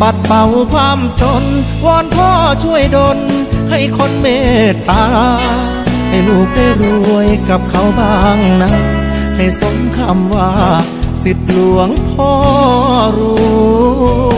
ปัดเป่าความจน วอนพ่อช่วยดลให้คนเมตตา ให้ลูกได้รวยกับเขาบ้างนะ ให้สมคำว่า สิทธิหลวงพ่อรู้